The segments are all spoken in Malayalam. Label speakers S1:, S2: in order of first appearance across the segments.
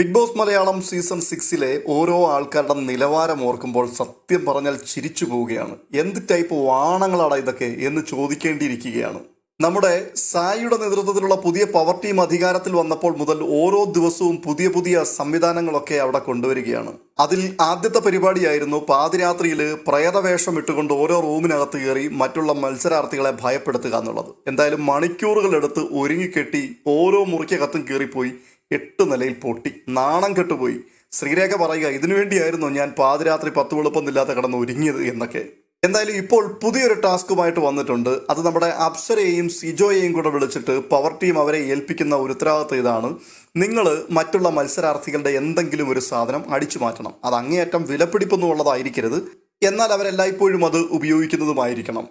S1: ബിഗ് ബോസ് മലയാളം സീസൺ സിക്സിലെ ഓരോ ആൾക്കാരുടെ നിലവാരം ഓർക്കുമ്പോൾ സത്യം പറഞ്ഞാൽ ചിരിച്ചു പോവുകയാണ്. എന്ത് ടൈപ്പ് വാണങ്ങളാണ് ഇതൊക്കെ എന്ന് ചോദിക്കേണ്ടിയിരിക്കുകയാണ്. നമ്മുടെ സായിയുടെ നേതൃത്വത്തിലുള്ള പുതിയ പവർ ടീം അധികാരത്തിൽ വന്നപ്പോൾ മുതൽ ഓരോ ദിവസവും പുതിയ പുതിയ സംവിധാനങ്ങളൊക്കെ അവിടെ കൊണ്ടുവരികയാണ്. അതിൽ ആദ്യത്തെ പരിപാടിയായിരുന്നു പാതിരാത്രിയിൽ പ്രേതവേഷം ഇട്ടുകൊണ്ട് ഓരോ റൂമിനകത്ത് കയറി മറ്റുള്ള മത്സരാർത്ഥികളെ ഭയപ്പെടുത്തുക എന്നുള്ളത്. എന്തായാലും മണിക്കൂറുകളെടുത്ത് ഒരുങ്ങിക്കെട്ടി ഓരോ മുറിക്കകത്തും കയറിപ്പോയി. എട്ട് നിലയിൽ പൊട്ടി. നാണം കെട്ടുപോയി. ശ്രീരേഖ പറയുക ഇതിനു വേണ്ടിയായിരുന്നു ഞാൻ പാതിരാത്രി പത്ത് വെളുപ്പൊന്നില്ലാതെ കടന്ന് ഒരുങ്ങിയത് എന്നൊക്കെ. എന്തായാലും ഇപ്പോൾ പുതിയൊരു ടാസ്കുമായിട്ട് വന്നിട്ടുണ്ട്. അത് നമ്മുടെ അപ്സരയെയും സിജോയെയും കൂടെ വിളിച്ചിട്ട് പവർ ടീം അവരെ ഏൽപ്പിക്കുന്ന ഒരു ഉത്തരവാദിത്വം ഇതാണ്. നിങ്ങൾ മറ്റുള്ള മത്സരാർത്ഥികളുടെ എന്തെങ്കിലും ഒരു സാധനം അടിച്ചു മാറ്റണം. അത് അങ്ങേയറ്റം വിലപിടിപ്പൊന്നും ഉള്ളതായിരിക്കരുത് എന്നാൽ അവരെല്ലായ്പ്പോഴും അത് ഉപയോഗിക്കുന്നതുമായിരിക്കണം.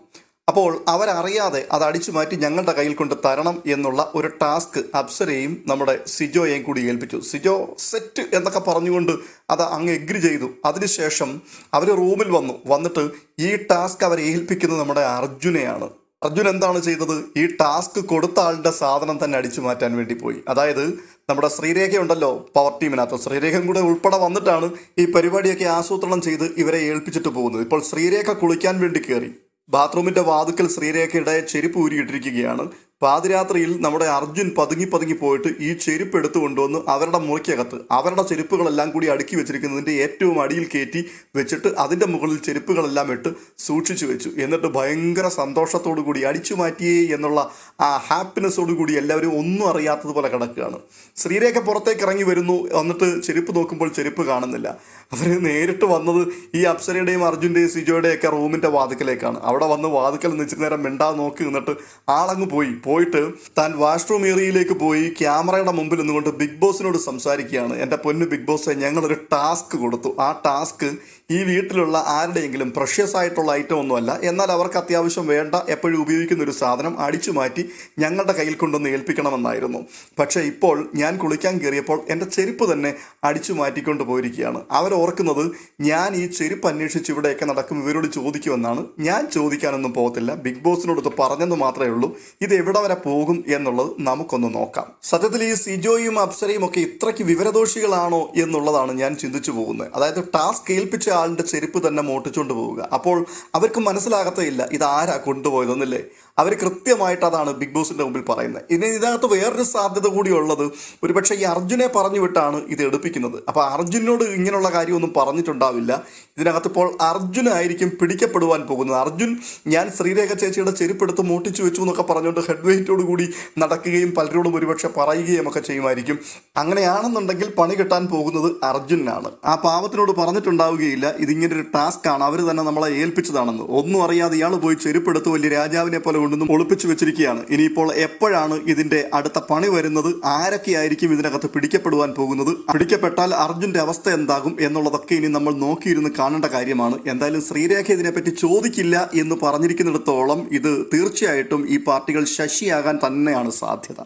S1: അപ്പോൾ അവരറിയാതെ അത് അടിച്ചു മാറ്റി ഞങ്ങളുടെ കയ്യിൽ കൊണ്ട് തരണം എന്നുള്ള ഒരു ടാസ്ക് അപ്സരയും നമ്മുടെ സിജോയെയും കൂടി ഏൽപ്പിച്ചു. സിജോ സെറ്റ് എന്നൊക്കെ പറഞ്ഞുകൊണ്ട് അത് അങ്ങ് എഗ്രി ചെയ്തു. അതിനുശേഷം അവർ റൂമിൽ വന്നു. വന്നിട്ട് ഈ ടാസ്ക് അവരെ ഏൽപ്പിക്കുന്നത് നമ്മുടെ അർജുനെയാണ്. അർജുൻ എന്താണ് ചെയ്തത്? ഈ ടാസ്ക് കൊടുത്ത ആളുടെ സാധനം തന്നെ അടിച്ചു മാറ്റാൻ വേണ്ടി പോയി. അതായത് നമ്മുടെ ശ്രീരേഖയുണ്ടല്ലോ പവർ ടീമിനകത്ത് ശ്രീരേഖയും കൂടെ ഉൾപ്പെടെ വന്നിട്ടാണ് ഈ പരിപാടിയൊക്കെ ആസൂത്രണം ചെയ്ത് ഇവരെ ഏൽപ്പിച്ചിട്ട് പോകുന്നത്. ഇപ്പോൾ ശ്രീരേഖ കുളിക്കാൻ വേണ്ടി കയറി ബാത്റൂമിന്റെ വാതുക്കൽ ശ്രീരേഖയുടെ ചെരുപ്പ് ഊരിയിട്ടിരിക്കുകയാണ്. പാതിരാത്രിയിൽ നമ്മുടെ അർജുൻ പതുങ്ങി പതുങ്ങി പോയിട്ട് ഈ ചെരുപ്പ് എടുത്തു കൊണ്ടുവന്ന് അവരുടെ മുറിക്കകത്ത് അവരുടെ ചെരുപ്പുകളെല്ലാം കൂടി അടുക്കി വെച്ചിരിക്കുന്നതിന്റെ ഏറ്റവും അടിയിൽ കയറ്റി വെച്ചിട്ട് അതിന്റെ മുകളിൽ ചെരുപ്പുകളെല്ലാം ഇട്ട് സൂക്ഷിച്ചു വെച്ചു. എന്നിട്ട് ഭയങ്കര സന്തോഷത്തോടു കൂടി അടിച്ചു മാറ്റിയേ എന്നുള്ള ആ ഹാപ്പിനെസ്സോടു കൂടി എല്ലാവരും ഒന്നും അറിയാത്തതുപോലെ കിടക്കുകയാണ്. ശ്രീരേഖ പുറത്തേക്ക് ഇറങ്ങി വരുന്നു. എന്നിട്ട് ചെരുപ്പ് നോക്കുമ്പോൾ ചെരുപ്പ് കാണുന്നില്ല. അവർ നേരിട്ട് വന്നത് ഈ അപ്സരയുടെയും അർജുന്റെയും സിജോയുടെയും ഒക്കെ റൂമിന്റെ വാതുക്കലേക്കാണ്. അവിടെ വന്ന് വാതുക്കൽ നിന്നിച്ചിട്ട് നേരം മിണ്ടാതെ നോക്കി നിന്നിട്ട് ആളങ്ങ് പോയി. പോയിട്ട് താൻ വാഷ്റൂം ഏരിയയിലേക്ക് പോയി ക്യാമറയുടെ മുമ്പിൽ നിന്നുകൊണ്ട് ബിഗ് ബോസിനോട് സംസാരിക്കുകയാണ്. എന്റെ പൊന്നു ബിഗ് ബോസെ ഞങ്ങളൊരു ടാസ്ക് കൊടുത്തു. ആ ടാസ്ക് ഈ വീട്ടിലുള്ള ആരുടെയെങ്കിലും പ്രഷ്യസ് ആയിട്ടുള്ള ഐറ്റം ഒന്നുമല്ല എന്നാൽ അവർക്ക് അത്യാവശ്യം വേണ്ട എപ്പോഴും ഉപയോഗിക്കുന്ന ഒരു സാധനം അടിച്ചു മാറ്റി ഞങ്ങളുടെ കയ്യിൽ കൊണ്ടുവന്ന് ഏൽപ്പിക്കണമെന്നായിരുന്നു. പക്ഷേ ഇപ്പോൾ ഞാൻ കുളിക്കാൻ കയറിയപ്പോൾ എന്റെ ചെരുപ്പ് തന്നെ അടിച്ചു മാറ്റിക്കൊണ്ട് പോയിരിക്കുകയാണ്. അവരോർക്കുന്നത് ഞാൻ ഈ ചെരുപ്പ് അന്വേഷിച്ച് ഇവിടെയൊക്കെ നടക്കും ഇവരോട് ചോദിക്കുമെന്നാണ്. ഞാൻ ചോദിക്കാനൊന്നും പോകത്തില്ല. ബിഗ് ബോസിനോട് ഇത് പറഞ്ഞെന്ന് മാത്രമേ ഉള്ളൂ. ഇത് എവിടെ വരെ പോകും എന്നുള്ളത് നമുക്കൊന്ന് നോക്കാം. സത്യത്തിൽ ഈ സിജോയും അപ്സരയും ഒക്കെ ഇത്രയ്ക്ക് വിവരദോഷികളാണോ എന്നുള്ളതാണ് ഞാൻ ചിന്തിച്ചു പോകുന്നത്. അതായത് ടാസ്ക് ഏൽപ്പിച്ച ആളിന്റെ ചെരുപ്പ് തന്നെ മോട്ടിച്ചുകൊണ്ട് പോവുക. അപ്പോൾ അവർക്ക് മനസ്സിലാകത്തേയില്ല ഇത് ആരാ കൊണ്ടുപോയതെന്നല്ലേ. അവർ കൃത്യമായിട്ട് അതാണ് ബിഗ് ബോസിന്റെ മുമ്പിൽ പറയുന്നത്. ഇനി ഇതിനകത്ത് വേറൊരു സാധ്യത കൂടി ഉള്ളത് ഒരുപക്ഷെ ഈ അർജുനെ പറഞ്ഞു വിട്ടാണ് ഇത് എടുപ്പിക്കുന്നത്. അപ്പോൾ അർജുനോട് ഇങ്ങനെയുള്ള കാര്യമൊന്നും പറഞ്ഞിട്ടുണ്ടാവില്ല. ഇതിനകത്ത് ഇപ്പോൾ അർജുനായിരിക്കും പിടിക്കപ്പെടുവാൻ പോകുന്നത്. അർജുൻ ഞാൻ ശ്രീരേഖ ചേച്ചിയുടെ ചെരുപ്പെടുത്ത് മോട്ടിച്ചു വെച്ചു എന്നൊക്കെ പറഞ്ഞുകൊണ്ട് ഹെഡ് കൂടി നടക്കുകയും പലരോടും ഒരുപക്ഷെ പറയുകയും ഒക്കെ ചെയ്യുമായിരിക്കും. അങ്ങനെയാണെന്നുണ്ടെങ്കിൽ പണി കിട്ടാൻ പോകുന്നത് അർജുനാണ് ആ പാവത്തിനോട് പറഞ്ഞിട്ടുണ്ടാവുകയില്ല. ഇതിങ്ങനെ ഒരു ടാസ്ക് ആണ്. അവർ തന്നെ നമ്മളെ ഏൽപ്പിച്ചതാണെന്ന്. ഒന്നും അറിയാതെ ഇയാൾ പോയി ചെരുപ്പെടുത്ത് വലിയ രാജാവിനെ പോലെ കൊണ്ടൊന്നും ഒളിപ്പിച്ചു വെച്ചിരിക്കുകയാണ്. ഇനിയിപ്പോൾ എപ്പോഴാണ് ഇതിന്റെ അടുത്ത പണി വരുന്നത്? ആരൊക്കെയായിരിക്കും ഇതിനകത്ത് പിടിക്കപ്പെടുവാൻ പോകുന്നത്? പിടിക്കപ്പെട്ടാൽ അർജുന്റെ അവസ്ഥ എന്താകും എന്നുള്ളതൊക്കെ ഇനി നമ്മൾ നോക്കിയിരുന്ന് കാണേണ്ട കാര്യമാണ്. എന്തായാലും ശ്രീരേഖ ഇതിനെപ്പറ്റി ചോദിക്കില്ല എന്ന് പറഞ്ഞിരിക്കുന്നിടത്തോളം ഇത് തീർച്ചയായിട്ടും ഈ പാർട്ടികൾ ശശിയാകാൻ തന്നെയാണ് സാധ്യത.